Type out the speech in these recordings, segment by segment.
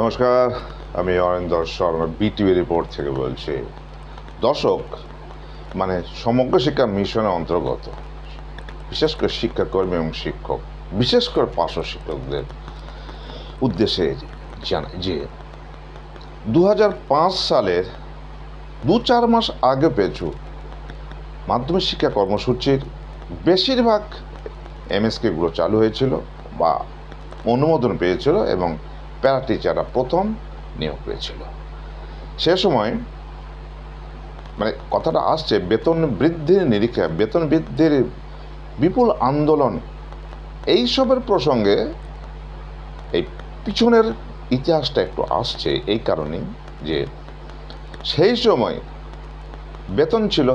নমস্কার, আমি অরিন্দর Sharma BTV report থেকে বলছি। দর্শক মানে সমগ্র শিক্ষা মিশনের অন্তর্গত, বিশেষ করে শিক্ষাকর্মী এবং শিক্ষক, বিশেষ করে পার্শ্ব শিক্ষকদের উদ্দেশ্যে জানাই যে দু হাজার পাঁচ সালের দু চার মাস আগে পেছু মাধ্যমিক শিক্ষা কর্মসূচির বেশিরভাগ এমএসকেগুলো চালু হয়েছিল বা অনুমোদন পেয়েছিল এবং প্যারা টিচাররা প্রথম নিয়োগ পেয়েছিল সে সময় মানে কথাটা আসছে, বেতন বৃদ্ধির নিরীক্ষা, বেতন বৃদ্ধির বিপুল আন্দোলন, এইসবের প্রসঙ্গে এই পিছনের ইতিহাসটা একটু আসছে এই কারণে যে সেই সময় বেতন ছিল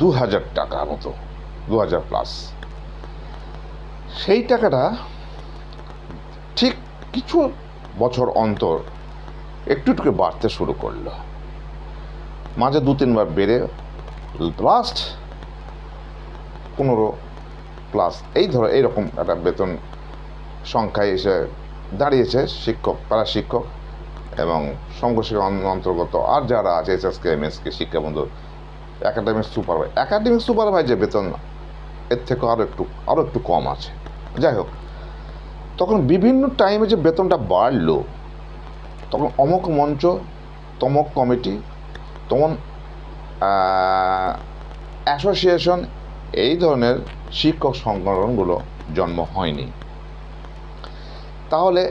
দু হাজার টাকা মতো দু হাজার প্লাস। সেই টাকাটা ঠিক কিছু বছর অন্তর একটু একটু বাড়তে শুরু করল। মাঝে দু তিনবার বেড়ে লাস্ট পনেরো প্লাস এই ধরো, এইরকম একটা বেতন সংখ্যায় এসে দাঁড়িয়েছে শিক্ষক পাড়া শিক্ষক এবং শিক্ষা অন্তর্গত আর যারা আছে এস এসকে এম এসকে শিক্ষাবন্ধু একাডেমিক সুপারভাই একাডেমিক সুপারভাইজার বেতন এর থেকে আরও একটু আরও একটু কম আছে। যাই হোক তখন বিভিন্ন টাইমে যে বেতনটা বাড়লো, তখন অমক মঞ্চ, তমক কমিটি, তমন অ্যাসোসিয়েশন এই ধরনের শিক্ষক সংগঠনগুলো জন্ম হয়নি। তাহলে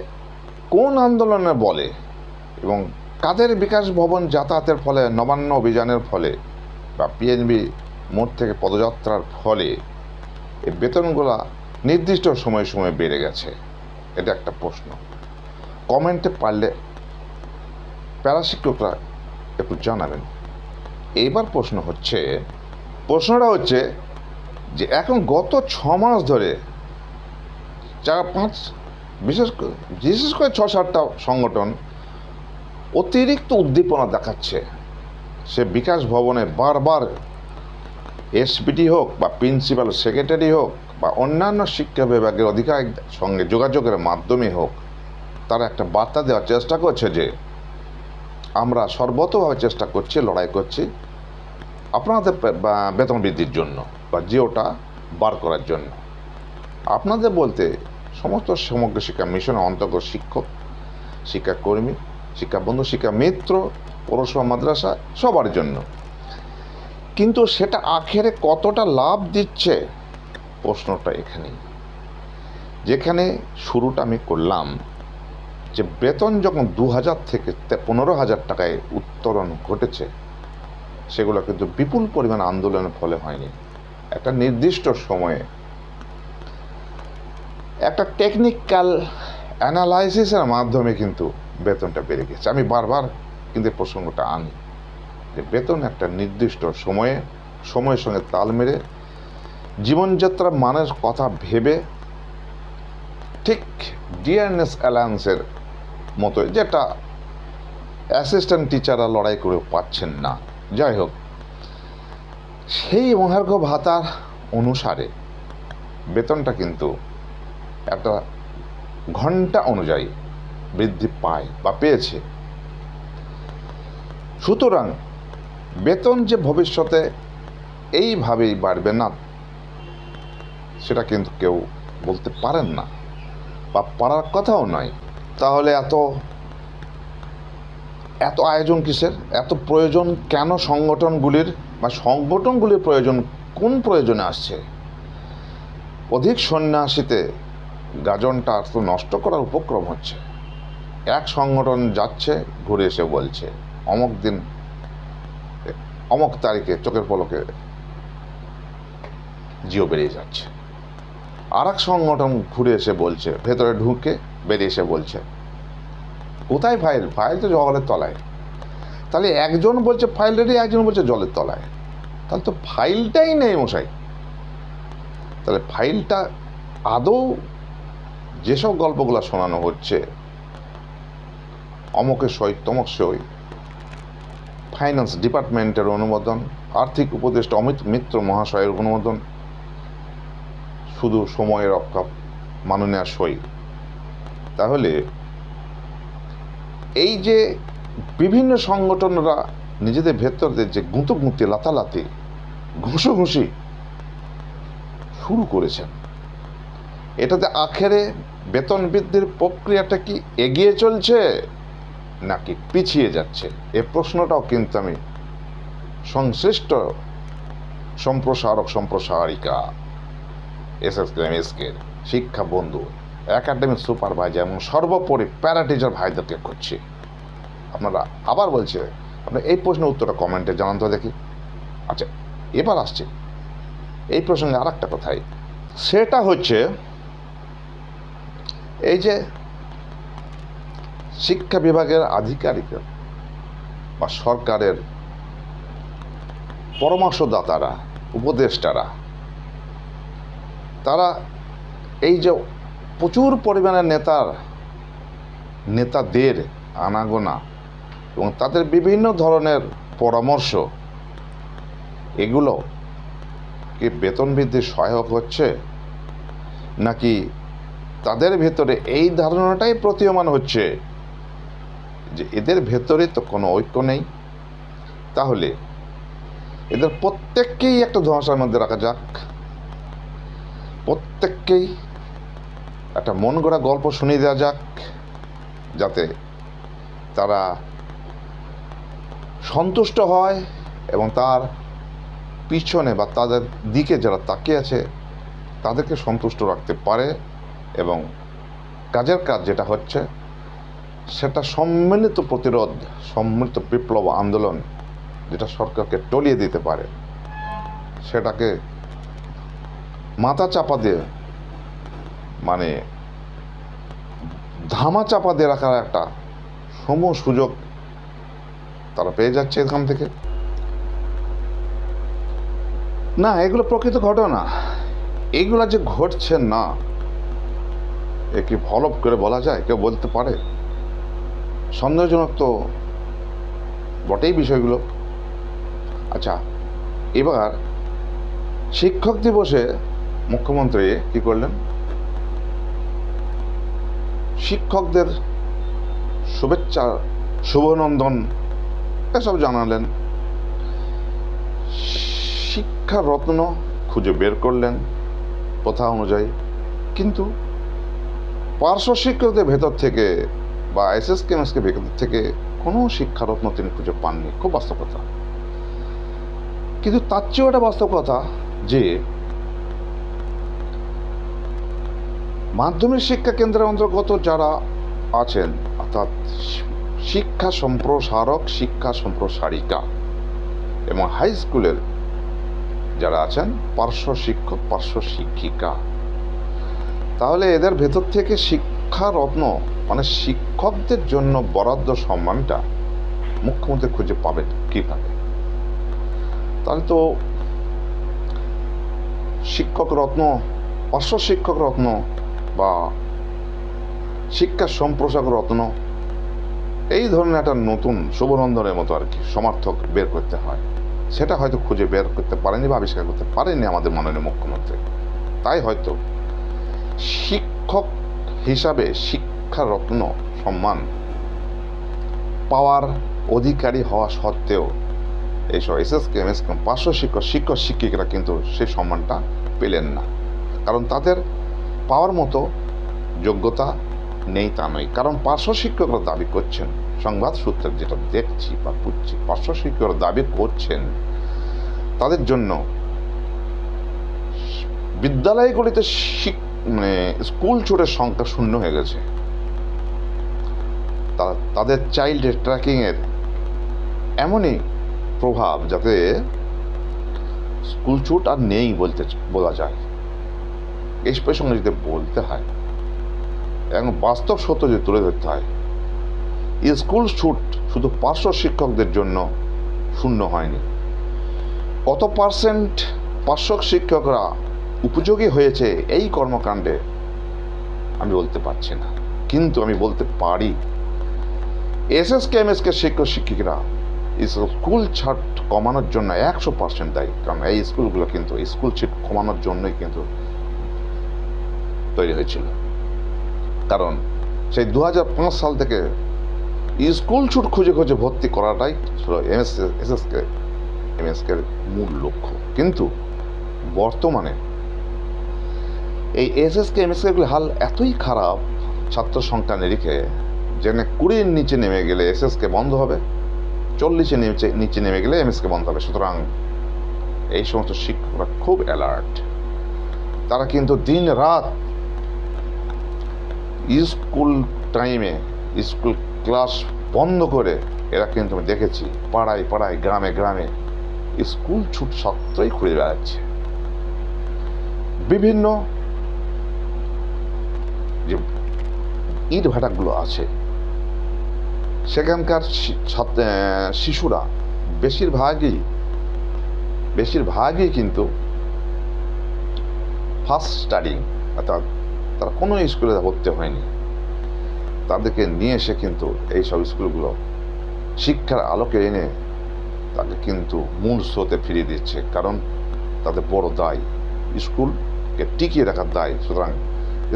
কোন আন্দোলনের বলে এবং কাদের বিকাশ ভবন যাতায়াতের ফলে, নবান্ন অভিযানের ফলে বা পিএনবি মোড় থেকে পদযাত্রার ফলে এই বেতনগুলো নির্দিষ্ট সময় সময় বেড়ে গেছে? এটা একটা প্রশ্ন। কমেন্টে পারলে প্যারা শিক্ষকরা একটু জানাবেন। এবার প্রশ্ন হচ্ছে, প্রশ্নটা হচ্ছে যে এখন গত ছ মাস ধরে চার পাঁচ, বিশেষ করে বিশেষ করে ছ সাতটা সংগঠন অতিরিক্ত উদ্দীপনা দেখাচ্ছে। সে বিকাশ ভবনে বারবার এসপিটি হোক বা প্রিন্সিপাল সেক্রেটারি হোক বা অন্যান্য শিক্ষা বিভাগের অধিকারীর সঙ্গে যোগাযোগের মাধ্যমে হোক, তারা একটা বার্তা দেওয়ার চেষ্টা করছে যে, আমরা সর্বতভাবে চেষ্টা করছি, লড়াই করছি আপনাদের বেতন বৃদ্ধির জন্য বা জিওটা বার করার জন্য। আপনাদের বলতে সমস্ত সমগ্র শিক্ষা মিশনের অন্তর্গত শিক্ষক, শিক্ষাকর্মী শিক্ষা বন্ধু শিক্ষা মিত্র পৌরসভা, মাদ্রাসা সবার জন্য। কিন্তু সেটা আখেরে কতটা লাভ দিচ্ছে প্রশ্নটা এখানেই। যেখানে শুরুটা আমি করলাম যে বেতন যখন দু হাজার থেকে পনেরো হাজার টাকায় উত্তরণ ঘটেছে, সেগুলো কিন্তু বিপুল পরিমাণ আন্দোলনের ফলে হয়নি। একটা নির্দিষ্ট সময়ে একটা টেকনিক্যাল অ্যানালাইসিসের মাধ্যমে কিন্তু বেতনটা বেড়ে গেছে। আমি বারবার কিন্তু প্রসঙ্গটা আনি যে বেতন একটা নির্দিষ্ট সময়ে, সময়ের সঙ্গে তাল মেরে জীবনযাত্রার মানের কথা ভেবে ঠিক ডিআরএনএস অ্যালায়েন্সের মতো যেটা অ্যাসিস্ট্যান্ট টিচাররা লড়াই করে পাচ্ছেন না। যাই হোক, সেই মহার্ঘ ভাতার অনুসারে বেতনটা কিন্তু একটা ঘণ্টা অনুযায়ী বৃদ্ধি পায় বা পেয়েছে। সুতরাং বেতন যে ভবিষ্যতে এইভাবেই বাড়বে না সেটা কিন্তু কেউ বলতে পারেন না বা পারার কথাও নয় তাহলে এত এত আয়োজন কিসের? এত প্রয়োজন কেন সংগঠনগুলির বা সংগঠনগুলির প্রয়োজন কোন প্রয়োজনে আসছে? অধিক সন্ন্যাসীতে গাজনটা তো নষ্ট করার উপক্রম হচ্ছে। এক সংগঠন যাচ্ছে, ঘুরে এসে বলছে, অমক দিন, অমক তারিখে চোখের পলকে জিও বেরিয়ে যাচ্ছে। আর এক সংগঠন ঘুরে এসে বলছে, ভেতরে ঢুকে বেরিয়ে এসে বলছে, কোথায় ফাইল? ফাইল তো জলের তলায়। তাহলে একজন বলছে, ফাইল রেডি একজন বলছে, জলের তলায়। তাহলে তো ফাইলটাই নেই মশাই। তাহলে ফাইলটা আদৌ যেসব গল্পগুলো শোনানো হচ্ছে অমকের সই, তমক সই, ফাইন্যান্স ডিপার্টমেন্টের অনুমোদন, আর্থিক উপদেষ্টা অমিত মিত্র মহাশয়ের অনুমোদন শুধু সময়ের রক্ষা মাননীয় সই। তাহলে এই যে বিভিন্ন সংগঠনরা নিজেদের ভেতরদের যে গুঁতো গুঁতোগুঁতি, লাতালাতি, ঘুষোঘুষি শুরু করেছেন, এটাতে আখেরে বেতন বৃদ্ধির প্রক্রিয়াটা কি এগিয়ে চলছে নাকি পিছিয়ে যাচ্ছে? এ প্রশ্নটাও কিন্তু আমি সংশ্লিষ্ট সম্প্রসারক, সম্প্রসারিকা এস এস এমএসকে শিক্ষা বন্ধু, একাডেমিক সুপারভাইজার এবং সর্বোপরি প্যারাটিচার ভাইদেরকে করছি আপনারা আবার বলছে আপনি এই প্রশ্নের উত্তরটা কমেন্টে জানান তো দেখি। আচ্ছা এবার আসছে। এই প্রসঙ্গে আর একটা কথাই। সেটা হচ্ছে, এই যে শিক্ষা বিভাগের আধিকারিক বা সরকারের পরামর্শদাতারা, উপদেষ্টারা তারা এই যে প্রচুর পরিমাণে নেতার, নেতাদের আনাগোনা এবং তাদের বিভিন্ন ধরনের পরামর্শ, এগুলো কি বেতন বৃদ্ধির সহায়ক হচ্ছে? নাকি তাদের ভেতরে এই ধারণাটাই প্রতীয়মান হচ্ছে যে এদের ভেতরে তো কোনো ঐক্য নেই? তাহলে এদের প্রত্যেককেই একটা ধোঁয়াশার মধ্যে রাখা যাক। প্রত্যেককেই একটা মন গড়া গল্প শুনিয়ে দেওয়া যাক, যাতে তারা সন্তুষ্ট হয় এবং তার পিছনে বা তাদের দিকে যারা তাকিয়ে আছে, তাদেরকে সন্তুষ্ট রাখতে পারে এবং কাজের কাজ যেটা হচ্ছে, সেটা সম্মিলিত প্রতিরোধ, সম্মিলিত বিপ্লব আন্দোলন যেটা সরকারকে টলিয়ে দিতে পারে, সেটাকে মাথা চাপা দিয়ে মানে ধামা চাপা দিয়ে রাখার একটা সম সুযোগ তারা পেয়ে যাচ্ছে এখান থেকে। না, এগুলো প্রকৃত ঘটনা। এগুলো যে ঘটছে না, এ কি ভলভ করে বলা যায়? কেউ বলতে পারে? সন্দেহজনক তো বটেই বিষয়গুলো। আচ্ছা এবার শিক্ষক দিবসে মুখ্যমন্ত্রী কি করলেন? শিক্ষকদের শুভেচ্ছা, শুভনন্দন, এসব জানালেন। শিক্ষা রত্ন খুঁজে বের করলেন প্রথা অনুযায়ী। কিন্তু পার্শ্ব শিক্ষকদের ভেতর থেকে বা এস এস কেমএসকে ভেতর থেকে কোনো শিক্ষারত্ন তিনি খুঁজে পাননি। খুব বাস্তব কথা। কিন্তু তার চেয়েও একটা বাস্তব কথা যে মাধ্যমিক শিক্ষা কেন্দ্রের অন্তর্গত যারা আছেন, অর্থাৎ শিক্ষা সম্প্রসারক, শিক্ষা সম্প্রসারিকা এবং হাই স্কুলের যারা আছেন, পার্শ্ব শিক্ষক, পার্শ্ব শিক্ষিকা। তাহলে এদের ভেতর থেকে শিক্ষা রত্ন মানে শিক্ষকদের জন্য বরাদ্দ সম্মানটা মুখ্যমন্ত্রী খুঁজে পাবেন কীভাবে? তাহলে তো শিক্ষক রত্ন, পার্শ্ব শিক্ষক রত্ন বা শিক্ষা সম্প্রসারক রত্ন, এই ধরনের একটা নতুন শুভনন্দনের মতো আর কি সমর্থক বের করতে হয়। সেটা হয়তো খুঁজে বের করতে পারেনি বা আবিষ্কার করতে পারেনি আমাদের মাননীয় মুখ্যমন্ত্রী। তাই হয়তো শিক্ষক হিসাবে শিক্ষারত্ন সম্মান পাওয়ার অধিকারী হওয়া সত্ত্বেও এইসব S S K M S পার্শ্ব শিক্ষক শিক্ষক, শিক্ষিকারা কিন্তু সেই সম্মানটা পেলেন না। কারণ তাদের পাওয়ার মতো যোগ্যতা নেই তা নয়। কারণ পার্শ্ব শিক্ষকরা দাবি করছেন, সংবাদ সূত্রে যেটা দেখছি বা বুঝছি, পার্শ্ব শিক্ষকরা দাবি করছেন, তাদের জন্য বিদ্যালয়গুলিতে মানে স্কুল ছুটের সংখ্যা শূন্য হয়ে গেছে। তাদের চাইল্ড ট্র্যাকিংয়ের এমনই প্রভাব যাতে স্কুল ছুট আর নেই বলতে, বলা যায়। এই প্রসঙ্গে যদি বলতে হয়। এবং বাস্তব সত্য যদি তুলে ধরতে হয় স্কুল ছুট শুধু পার্শ্ব শিক্ষকদের জন্য শূন্য হয়নি। কত পার্সেন্ট পার্শ্ব শিক্ষকরা উপযোগী হয়েছে এই কর্মকাণ্ডে আমি বলতে পারছি না। কিন্তু আমি বলতে পারি S S K M S K শিক্ষক শিক্ষিকরা স্কুল ছাট কমানোর জন্য একশো পার্সেন্ট দায়ী। কারণ এই স্কুলগুলো কিন্তু স্কুল ছিট কমানোর জন্যই কিন্তু তৈরি হয়েছিল। কারণ সেই দু সাল থেকে স্কুল ছুট খুঁজে খুঁজে ভর্তি করাটাই ছিল এমএস, এসএসকে, এমএসকে মূল লক্ষ্য। কিন্তু বর্তমানে এই এসএসকে, এমএসকে হাল এতই খারাপ, ছাত্র সংখ্যা নিরিখে, যেখানে কুড়ির নিচে নেমে গেলে এসএসকে বন্ধ হবে চল্লিশে নিচে নিচে নেমে গেলে এমএসকে বন্ধ হবে। সুতরাং এই সমস্ত শিক্ষকরা খুব অ্যালার্ট তারা কিন্তু দিন রাত স্কুল টাইমে, স্কুল ক্লাস বন্ধ করে, এরা কিন্তু আমি দেখেছি, পাড়ায় পাড়ায়, গ্রামে গ্রামে স্কুল ছুট সত্ত্বই ঘুরে বেড়াচ্ছে। বিভিন্ন যে ইট ভাটাগুলো আছে, সেখানকার শিশুরা বেশিরভাগই বেশিরভাগই কিন্তু ফার্স্ট স্টাডিং অর্থাৎ তারা কোনো স্কুলে ভর্তি হয়নি। তাদেরকে নিয়ে এসে কিন্তু এই সব স্কুলগুলো শিক্ষার আলোকে এনে তাকে কিন্তু মূল স্রোতে ফিরিয়ে দিচ্ছে। কারণ তাদের বড় দায় স্কুলকে টিকিয়ে রাখার দায়। সুতরাং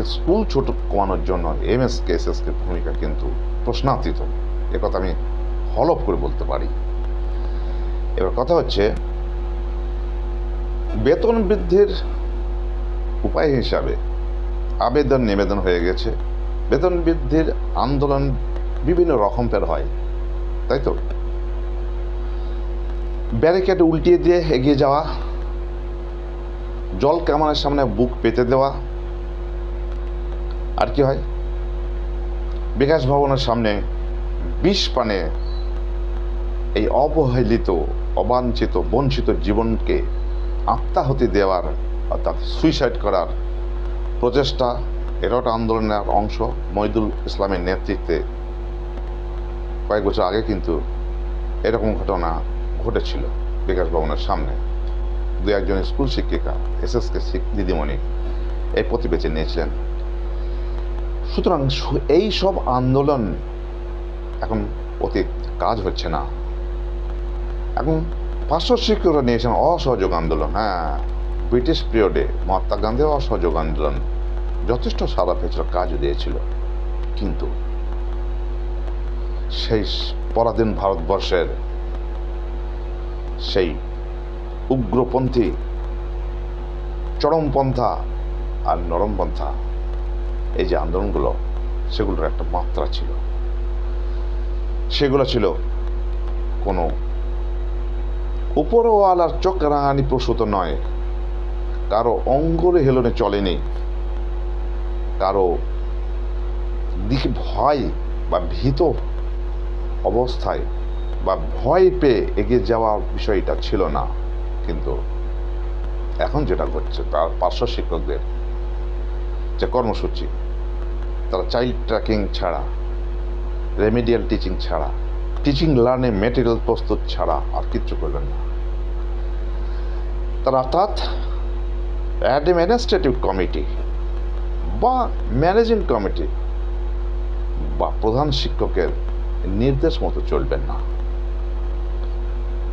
স্কুল ছোট কমানোর জন্য M S K S K ভূমিকা কিন্তু প্রশ্নাতীত। একথা আমি হলপ করে বলতে পারি। এবার কথা হচ্ছে, বেতন বৃদ্ধির উপায় হিসাবে আবেদন নিবেদন হয়ে গেছে। বেতন বৃদ্ধির আন্দোলন বিভিন্ন রকমের হয়, তাই তো? ব্যারিকেড উল্টিয়ে দিয়ে এগিয়ে যাওয়া, জল কামানের সামনে বুক পেতে দেওয়া, আর কি হয়? বিকাশ ভবনের সামনে বিষ পানে এই অবহেলিত, অবাঞ্ছিত, বঞ্চিত জীবনকে আত্মাহতি দেওয়ার অর্থাৎ সুইসাইড করার প্রচেষ্টা এটাও একটা আন্দোলনের অংশ মহিদুল ইসলামের নেতৃত্বে। কয়েক বছর আগে কিন্তু এরকম ঘটনা ঘটেছিল বিকাশ ভবনের সামনে। দু একজন স্কুল শিক্ষিকা এসএসকে দিদিমণি এই পথে বেছে নিয়েছিলেন। সুতরাং এই সব আন্দোলন এখন অতীত, কাজ হচ্ছে না। এখন পাঁচশো শিক্ষকরা নিয়েছেন অসহযোগ আন্দোলন হ্যাঁ। ব্রিটিশ পিরিয়ডে মহাত্মা গান্ধী অসহযোগ আন্দোলন। যথেষ্ট সারা পেয়েছিল, কাজও দিয়েছিল। কিন্তু সেই পরাধীন ভারতবর্ষের সেই উগ্রপন্থী, চরমপন্থা আর নরমপন্থা, এই যে আন্দোলনগুলো, সেগুলোর একটা মাত্রা ছিল। সেগুলো ছিল কোনো উপরওয়ালার চোখ রাঙানি প্রসূত নয়, কারও অঙ্গলে হেলনে চলেনি কারও দিকে ভয় বা ভীত অবস্থায় বা ভয় পেয়ে এগিয়ে যাওয়ার বিষয়টা ছিল না। কিন্তু এখন যেটা ঘটছে, তার পার্শ্ব শিক্ষকদের যে কর্মসূচি, তারা চাইল্ড ট্র্যাকিং ছাড়া রেমিডিয়াল টিচিং ছাড়া টিচিং লার্নে মেটেরিয়াল প্রস্তুত ছাড়া আর কিচ্ছু করবেন না। তারা অর্থাৎ অ্যাডমিনিস্ট্রেটিভ কমিটি বা ম্যানেজিং কমিটি বা প্রধান শিক্ষকের নির্দেশ মতো চলবেন না।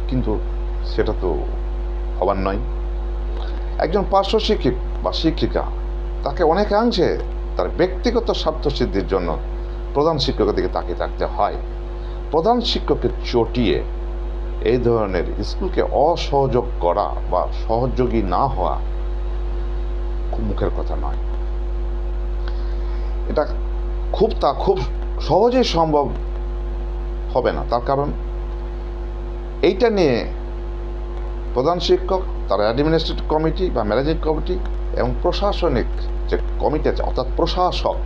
কিন্তু সেটা তো হবার নয়। একজন পার্শ্ব শিক্ষক বা শিক্ষিকা তাকে অনেকাংশে তার ব্যক্তিগত স্বার্থ সিদ্ধির জন্য প্রধান শিক্ষকের দিকে তাকিয়ে থাকতে হয়। প্রধান শিক্ষককে চটিয়ে এই ধরনের স্কুলকে অসহযোগ করা বা সহযোগী না হওয়া মুখের কথা নয়। এটা খুব তা খুব সহজেই সম্ভব হবে না। তার কারণ এইটা নিয়ে প্রধান শিক্ষক, তার অ্যাডমিনিস্ট্রেটিভ কমিটি বা ম্যানেজিং কমিটি এবং প্রশাসনিক যে কমিটি আছে, অর্থাৎ প্রশাসক,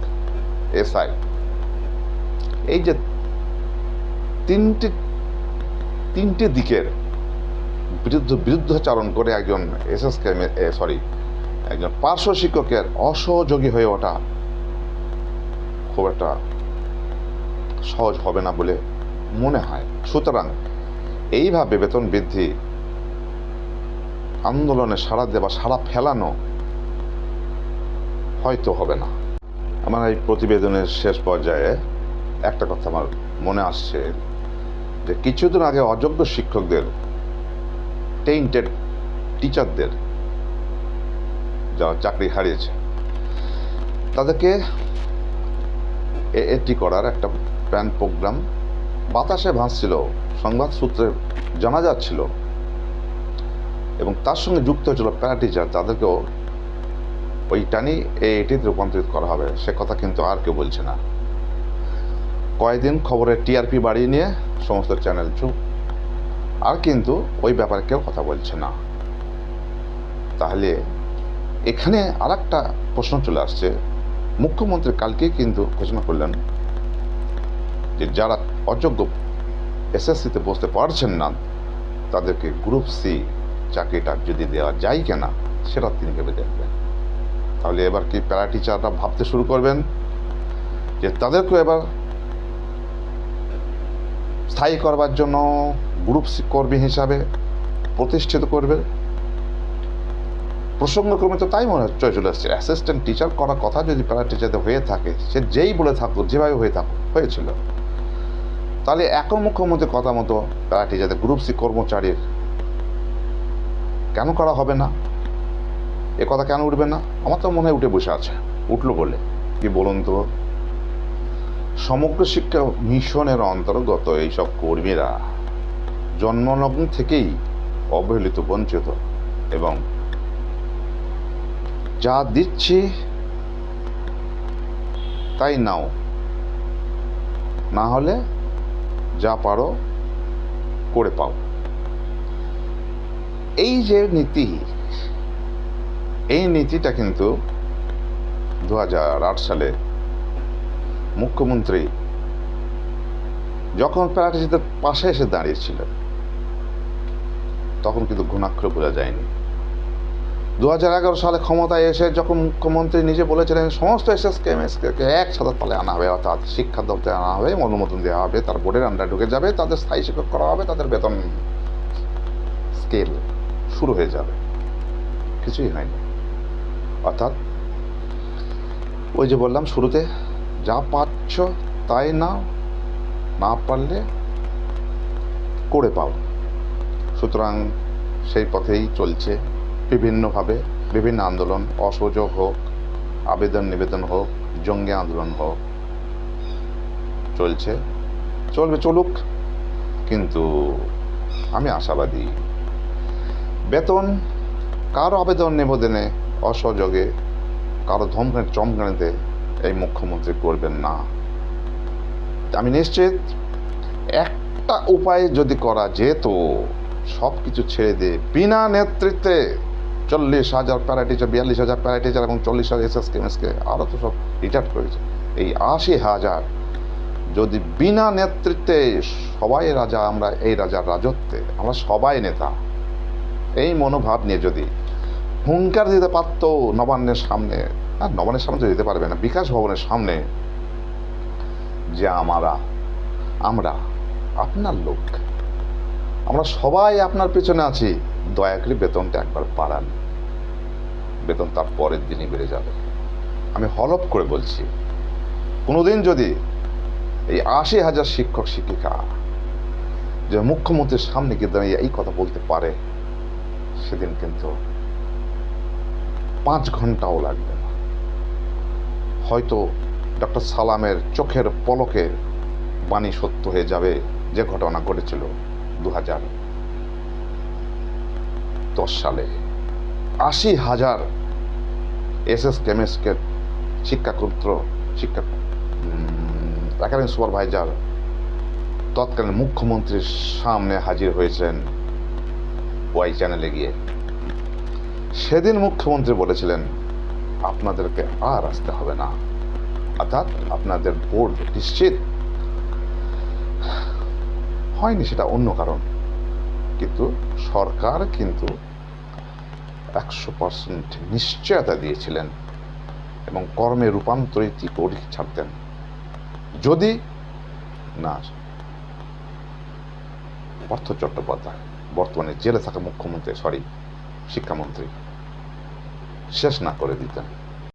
এসআই, এই যে তিনটি, তিনটে দিকের বিরুদ্ধ, বিরুদ্ধাচারণ করে একজন এসএসকে সরি একজন পার্শ্ব শিক্ষকের অসহযোগী হয়ে ওঠা খুব একটা সহজ হবে না বলে মনে হয়। সুতরাং এইভাবে বেতন বৃদ্ধি, আন্দোলনে সাড়া দেওয়া, সাড়া ফেলানো হয়তো হবে না। আমার এই প্রতিবেদনের শেষ পর্যায়ে একটা কথা আমার মনে আসছে যে কিছুদিন আগে অযোগ্য শিক্ষকদের টেইন্টেড টিচারদের যারা চাকরি হারিয়েছে, তাদেরকে এটি করার একটা প্ল্যান প্রোগ্রাম। বাতাসে ভাসছিল, সংবাদ সূত্রে জানা যাচ্ছিল। এবং তার সঙ্গে যুক্ত হয়েছিল প্যারা টিচার, তাদেরকেও ওই টানি এটিতে রূপান্তরিত করা হবে। সে কথা কিন্তু আর কেউ বলছে না। কয়েকদিন খবরের টিআরপি বাড়িয়ে নিয়ে সমস্ত চ্যানেল চুপ। আর কিন্তু ওই ব্যাপারে কেউ কথা বলছে না। তাহলে এখানে আর একটা প্রশ্ন চলে আসছে। মুখ্যমন্ত্রী কালকেই কিন্তু ঘোষণা করলেন যে যারা অযোগ্য এসএসসিতে বসতে পারছেন না, তাদেরকে গ্রুপ সি চাকরিটা যদি দেওয়া যায় কিনা, সেটা তিনি ভেবে দেখবেন। তাহলে এবার কি প্যারা টিচাররা ভাবতে শুরু করবেন যে তাদেরকেও এবার স্থায়ী করবার জন্য গ্রুপ সি কর্মী হিসাবে প্রতিষ্ঠিত করবে। প্রসঙ্গক্রমে তো তাই মনে হচ্ছে, চলে আসছে। অ্যাসিস্ট্যান্ট টিচার করার কথা যদি প্যারা টিচারদের হয়ে থাকে, সে যেই বলে থাকুক, যেভাবে হয়ে থাকুক, হয়েছিল। তাহলে এখন মুখ্যমন্ত্রীর কথা মতো প্যারা টিচারদের গ্রুপ সি কর্মচারীর কেন করা হবে না? এ কথা কেন উঠবে না? আমার তো মনে হয় উঠে বসে আছে। উঠল বলে। কি বলুন তো? সমগ্র শিক্ষা মিশনের অন্তর্গত এইসব কর্মীরা জন্মলগ্ন থেকেই অবহেলিত, বঞ্চিত এবং যা দিচ্ছি, তাই নাও। না হলে যা পারো করে পাও। এই যে নীতি, এই নীতিটা কিন্তু দু হাজার আট সালে মুখ্যমন্ত্রী যখন প্যারাটিসিদের পাশে এসে দাঁড়িয়েছিলেন, তখন কিন্তু ঘুণাক্ষর বোঝা যায়নি। দু হাজার এগারো সালে ক্ষমতায় এসে যখন মুখ্যমন্ত্রী নিজে বলেছিলেন, সমস্ত এসএসকে, এমএসকে এক সাথে তলে আনা হবে, অর্থাৎ শিক্ষা দপ্তরে আনা হবে অনুমোদন দেওয়া হবে, তার বোর্ডের আন্ডার ঢুকে যাবে, তাদের স্থায়ী শিক্ষক করা হবে, তাদের বেতন স্কেল শুরু হয়ে যাবে। কিছুই হয়নি। অর্থাৎ ওই যে বললাম শুরুতে, যা পাচ্ছ তাই নাও, না পারলে করে পাও। সুতরাং সেই পথেই চলছে বিভিন্নভাবে বিভিন্ন আন্দোলন, অসহযোগ হোক, আবেদন নিবেদন হোক, জঙ্গি আন্দোলন হোক, চলছে। চলবে চলুক, কিন্তু আমি আশাবাদী। বেতন, কারও আবেদন নিবেদনে অসহযোগে, কারও ধমকানে চমকানিতে এই মুখ্যমন্ত্রী করবেন না। আমি নিশ্চিত, একটা উপায় যদি করা যেত সব কিছু ছেড়ে দিয়ে বিনা নেতৃত্বে চল্লিশ হাজার প্যারা টিচার বিয়াল্লিশ হাজার প্যারা টিচার এবং চল্লিশ হাজার এস এস কেমএসকে আরও তো সব রিটায়ার করেছে। এই আশি হাজার যদি বিনা নেতৃত্বে সবাই রাজা, আমরা এই রাজার রাজত্বে, আমরা সবাই নেতা। এই মনোভাব নিয়ে যদি হুঙ্কার দিতে পারত নবান্নের সামনে, আর নবান্নের সামনে তো দিতে পারবে না, বিকাশ ভবনের সামনে, যে আমরা আমরা আপনার লোক। আমরা সবাই আপনার পেছনে আছি। দয়া করে বেতনটা একবার বাড়ান। বেতন তার পরের দিনই বেড়ে যাবে। আমি হলপ করে বলছি, কোনোদিন যদি এই আশি হাজার শিক্ষক শিক্ষিকা যে মুখ্যমন্ত্রীর সামনে গিয়ে দাঁড়িয়ে এই কথা বলতে পারে, সেদিন কিন্তু পাঁচ ঘন্টাও লাগবে না। হয়তো ডক্টর সালামের চোখের পলকে বাণী সত্য হয়ে যাবে, যে ঘটনা ঘটেছিল দু হাজার দশ সালে আশি হাজার এস এস কেমিস্টকে শিক্ষাক্ষেত্র, শিক্ষা একাডেমি সুপারভাইজার, তৎকালীন মুখ্যমন্ত্রীর সামনে হাজির হয়েছেন ওয়াই চ্যানেলে গিয়ে। সেদিন মুখ্যমন্ত্রী বলেছিলেন, আপনাদেরকে আর আসতে হবে না। অর্থাৎ আপনাদের বোর্ড নিশ্চিত। হয়নি সেটা অন্য কারণ। কিন্তু সরকার কিন্তু একশো পার্সেন্ট নিশ্চয়তা দিয়েছিলেন এবং কর্মে রূপান্তরিত করে ছাড়তেন যদি না পার্থ চট্টোপাধ্যায়, বর্তমানে জেলে থাকা মুখ্যমন্ত্রী সরি শিক্ষামন্ত্রী, শেষ না করে দিতেন।